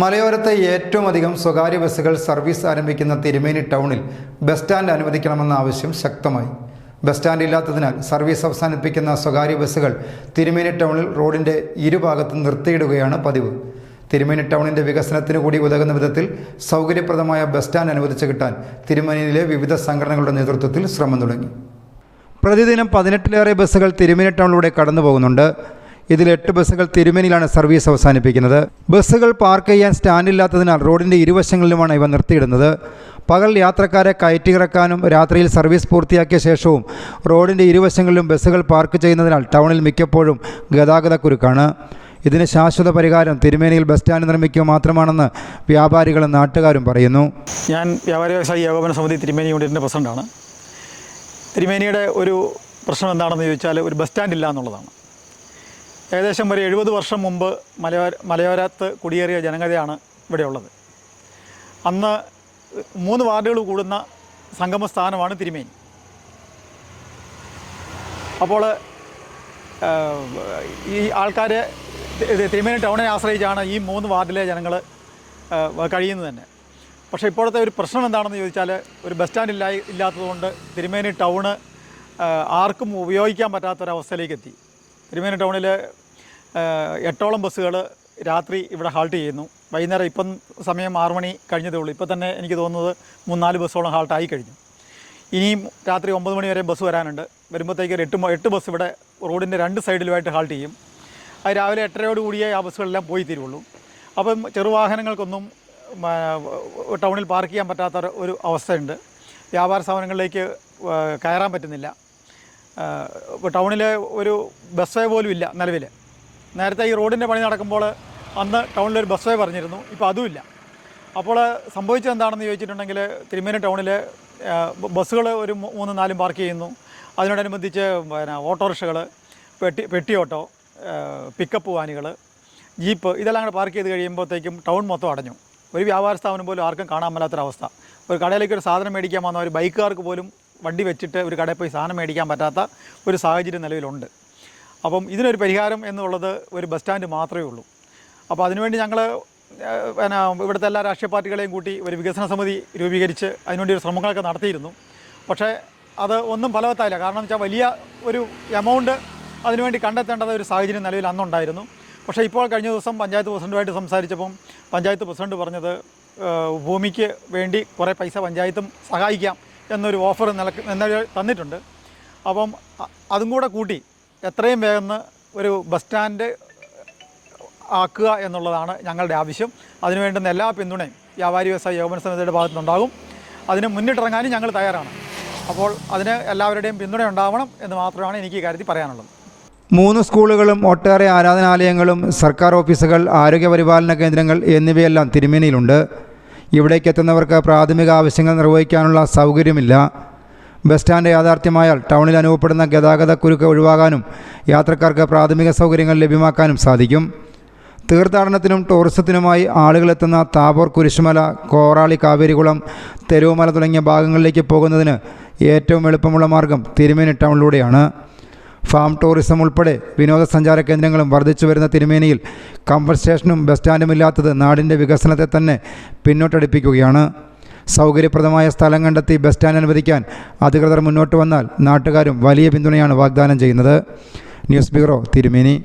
മലയോരത്തെ ഏറ്റവും അധികം സ്വകാര്യ ബസ്സുകൾ സർവീസ് ആരംഭിക്കുന്ന തിരുമേനി ടൗണിൽ ബസ് സ്റ്റാൻഡ് അനുവദിക്കണമെന്ന ആവശ്യം ശക്തമായി. ബസ് സ്റ്റാൻഡ് ഇല്ലാത്തതിനാൽ സർവീസ് അവസാനിപ്പിക്കുന്ന സ്വകാര്യ ബസ്സുകൾ തിരുമേനി ടൗണിൽ റോഡിന്റെ ഇരുഭാഗത്തും നിർത്തിയിടുകയാണ് പതിവ്. തിരുമേനി ടൗണിന്റെ വികസനത്തിന് കൂടി ഉതകുന്ന വിധത്തിൽ സൗകര്യപ്രദമായ ബസ് സ്റ്റാൻഡ് അനുവദിച്ചു കിട്ടാൻ തിരുമേനിയിലെ വിവിധ സംഘടനകളുടെ നേതൃത്വത്തിൽ ശ്രമം തുടങ്ങി. പ്രതിദിനം പതിനെട്ടിലേറെ ബസ്സുകൾ തിരുമേനി ടൗണിലൂടെ കടന്നു പോകുന്നുണ്ട് ഇതിൽ എട്ട് ബസ്സുകൾ തിരുമേനിയിലാണ് സർവീസ് അവസാനിപ്പിക്കുന്നത്. ബസ്സുകൾ പാർക്ക് ചെയ്യാൻ സ്റ്റാൻഡില്ലാത്തതിനാൽ റോഡിന്റെ ഇരുവശങ്ങളിലുമാണ് ഇവ നിർത്തിയിടുന്നത്. പകൽ യാത്രക്കാരെ കയറ്റി ഇറക്കാനും രാത്രിയിൽ സർവീസ് പൂർത്തിയാക്കിയ ശേഷവും റോഡിന്റെ ഇരുവശങ്ങളിലും ബസ്സുകൾ പാർക്ക് ചെയ്യുന്നതിനാൽ ടൗണിൽ മിക്കപ്പോഴും ഗതാഗതക്കുരുക്കാണ് ഇതിന് ശാശ്വത പരിഹാരം തിരുമേനിയിൽ ബസ് സ്റ്റാൻഡ് നിർമ്മിക്കുക മാത്രമാണെന്ന് വ്യാപാരികളും നാട്ടുകാരും പറയുന്നു. ഞാൻ വ്യാപാരി വ്യവസായി ഏകോപന സമിതി തിരുമേനി യൂണിറ്റിന്റെ പ്രസിഡന്റാണ് തിരുമേനിയുടെ ഒരു പ്രശ്നം എന്താണെന്ന് ചോദിച്ചാൽ ഒരു ബസ് സ്റ്റാൻഡ് ഇല്ല എന്നുള്ളതാണ്. ഏകദേശം ഒരു എഴുപത് വർഷം മുമ്പ് മലയോര മലയോരത്ത് കുടിയേറിയ ജനഗതയാണ് ഇവിടെയുള്ളത്. അന്ന് മൂന്ന് വാർഡുകൾ കൂടുന്ന സംഗമ സ്ഥാനമാണ് തിരുമേനി. അപ്പോൾ ഈ ആൾക്കാരെ ഇത് തിരുമേനി ടൗണിനെ ആശ്രയിച്ചാണ് ഈ മൂന്ന് വാർഡിലെ ജനങ്ങൾ കഴിയുന്നത് തന്നെ. പക്ഷേ ഇപ്പോഴത്തെ ഒരു പ്രശ്നം എന്താണെന്ന് ചോദിച്ചാൽ ഒരു ബസ് സ്റ്റാൻഡ് ഇല്ലാ ഇല്ലാത്തതുകൊണ്ട് തിരുമേനി ടൗണ് ആർക്കും ഉപയോഗിക്കാൻ പറ്റാത്തൊരവസ്ഥയിലേക്ക് എത്തി. തിരുമേനി ടൗണിൽ എട്ടോളം ബസ്സുകൾ രാത്രി ഇവിടെ ഹാൾട്ട് ചെയ്യുന്നു. വൈകുന്നേരം ഇപ്പം സമയം ആറു മണി കഴിഞ്ഞതേ ഉള്ളൂ. ഇപ്പോൾ തന്നെ എനിക്ക് തോന്നുന്നത് മൂന്നാൽ ബസ്സോളം ഹാൾട്ടായി കഴിഞ്ഞു. ഇനിയും രാത്രി ഒമ്പത് മണി വരെ ബസ് വരാനുണ്ട്. വരുമ്പോഴത്തേക്ക് ഒരു എട്ട് എട്ട് ബസ് ഇവിടെ റോഡിന്റെ രണ്ട് സൈഡിലുമായിട്ട് ഹാൾട്ട് ചെയ്യും. അത് രാവിലെ എട്ടരയോട് കൂടിയേ ആ ബസ്സുകളെല്ലാം പോയി തീരുള്ളൂ. അപ്പം ചെറുവാഹനങ്ങൾക്കൊന്നും ടൗണിൽ പാർക്ക് ചെയ്യാൻ പറ്റാത്ത ഒരു- അവസ്ഥയുണ്ട്. വ്യാപാര സ്ഥാപനങ്ങളിലേക്ക് കയറാൻ പറ്റുന്നില്ല. ടൗണിൽ ഒരു ബസ് വേ പോലും ഇല്ല നിലവിൽ നേരത്തെ ഈ റോഡിന്റെ പണി നടക്കുമ്പോൾ അന്ന് ടൗണിലൊരു ബസ് വേ പറഞ്ഞിരുന്നു ഇപ്പോൾ അതുമില്ല അപ്പോൾ സംഭവിച്ചത് എന്താണെന്ന് ചോദിച്ചിട്ടുണ്ടെങ്കിൽ തിരുമേനി ടൗണിൽ ബസ്സുകൾ ഒരു മൂന്ന് നാലും പാർക്ക് ചെയ്യുന്നു. അതിനോടനുബന്ധിച്ച് പിന്നെ ഓട്ടോറിക്ഷകൾ പെട്ടി പെട്ടി ഓട്ടോ പിക്കപ്പ് വാനുകൾ ജീപ്പ് ഇതെല്ലാം കൂടെ പാർക്ക് ചെയ്ത് കഴിയുമ്പോഴത്തേക്കും ടൗൺ മൊത്തം അടഞ്ഞു. ഒരു വ്യാപാര സ്ഥാപനം പോലും ആർക്കും കാണാൻ മേലാത്തൊരവസ്ഥ. ഒരു കടയിലേക്ക് ഒരു സാധനം മേടിക്കാൻ വന്ന ഒരു ബൈക്കുകാർക്ക് പോലും വണ്ടി വെച്ചിട്ട് ഒരു കടയിൽ പോയി സാധനം മേടിക്കാൻ പറ്റാത്ത ഒരു സാഹചര്യം നിലവിലുണ്ട്. അപ്പം ഇതിനൊരു പരിഹാരം എന്നുള്ളത് ഒരു ബസ് സ്റ്റാൻഡ് മാത്രമേ ഉള്ളൂ. അപ്പോൾ അതിനുവേണ്ടി ഞങ്ങൾ പിന്നെ ഇവിടുത്തെ എല്ലാ രാഷ്ട്രീയ പാർട്ടികളെയും കൂട്ടി ഒരു വികസന സമിതി രൂപീകരിച്ച് അതിനുവേണ്ടി ഒരു ശ്രമങ്ങളൊക്കെ നടത്തിയിരുന്നു. പക്ഷേ അത് ഒന്നും ഫലവത്തായില്ല. കാരണം വെച്ചാൽ വലിയ ഒരു എമൗണ്ട് അതിനുവേണ്ടി കണ്ടെത്തേണ്ടത് ഒരു സാഹചര്യം നിലവിൽ അന്നുണ്ടായിരുന്നു. പക്ഷേ ഇപ്പോൾ കഴിഞ്ഞ ദിവസം പഞ്ചായത്ത് പ്രസിഡന്റുമായിട്ട് സംസാരിച്ചപ്പം പഞ്ചായത്ത് പ്രസിഡന്റ് പറഞ്ഞത് ഭൂമിക്ക് വേണ്ടി കുറേ പൈസ പഞ്ചായത്തും സഹായിക്കാം എന്നൊരു ഓഫർ നിലയ്ക്ക് തന്നിട്ടുണ്ട്. അപ്പം അതും കൂടെ കൂട്ടി എത്രയും വേഗം ഒരു ബസ് സ്റ്റാൻഡ് ആക്കുക എന്നുള്ളതാണ് ഞങ്ങളുടെ ആവശ്യം. അതിനു വേണ്ടുന്ന എല്ലാ പിന്തുണയും വ്യാപാരി വ്യവസായ യോഗന സമിതിയുടെ ഭാഗത്തുനിന്നുണ്ടാകും. അതിന് മുന്നിട്ടിറങ്ങാനും ഞങ്ങൾ തയ്യാറാണ്. അപ്പോൾ അതിന് എല്ലാവരുടെയും പിന്തുണ ഉണ്ടാവണം എന്ന് മാത്രമാണ് എനിക്ക് ഈ കാര്യത്തിൽ പറയാനുള്ളത്. മൂന്ന് സ്കൂളുകളും ഒട്ടേറെ ആരാധനാലയങ്ങളും സർക്കാർ ഓഫീസുകൾ ആരോഗ്യ പരിപാലന കേന്ദ്രങ്ങൾ എന്നിവയെല്ലാം തിരുമേനിയിലുണ്ട്. ഇവിടേക്ക് എത്തുന്നവർക്ക് പ്രാഥമിക ആവശ്യങ്ങൾ നിർവഹിക്കാനുള്ള സൗകര്യമില്ല. ബസ് സ്റ്റാൻഡ് യാഥാർത്ഥ്യമായാൽ ടൗണിൽ അനുഭവപ്പെടുന്ന ഗതാഗത കുരുക്ക് ഒഴിവാകാനും യാത്രക്കാർക്ക് പ്രാഥമിക സൗകര്യങ്ങൾ ലഭ്യമാക്കാനും സാധിക്കും. തീർത്ഥാടനത്തിനും ടൂറിസത്തിനുമായി ആളുകളെത്തുന്ന താബോർ കുരിശുമല കോറാളി കാവേരികുളം തെരുവുമല തുടങ്ങിയ ഭാഗങ്ങളിലേക്ക് പോകുന്നതിന് ഏറ്റവും എളുപ്പമുള്ള മാർഗം തിരുമേനി ടൗണിലൂടെയാണ്. ഫാം ടൂറിസം ഉൾപ്പെടെ വിനോദസഞ്ചാര കേന്ദ്രങ്ങളും വർദ്ധിച്ചു വരുന്ന തിരുമേനിയിൽ കമ്പൽ സ്റ്റേഷനും ബസ് സ്റ്റാൻഡും ഇല്ലാത്തത് നാടിന്റെ വികസനത്തെ തന്നെ പിന്നോട്ടടിപ്പിക്കുകയാണ്. സൗകര്യപ്രദമായ സ്ഥലം കണ്ടെത്തി ബസ് സ്റ്റാൻഡ് അനുവദിക്കാൻ അധികൃതർ മുന്നോട്ട് വന്നാൽ നാട്ടുകാരും വലിയ പിന്തുണയാണ് വാഗ്ദാനം ചെയ്യുന്നത്. News bureau Thirumeni.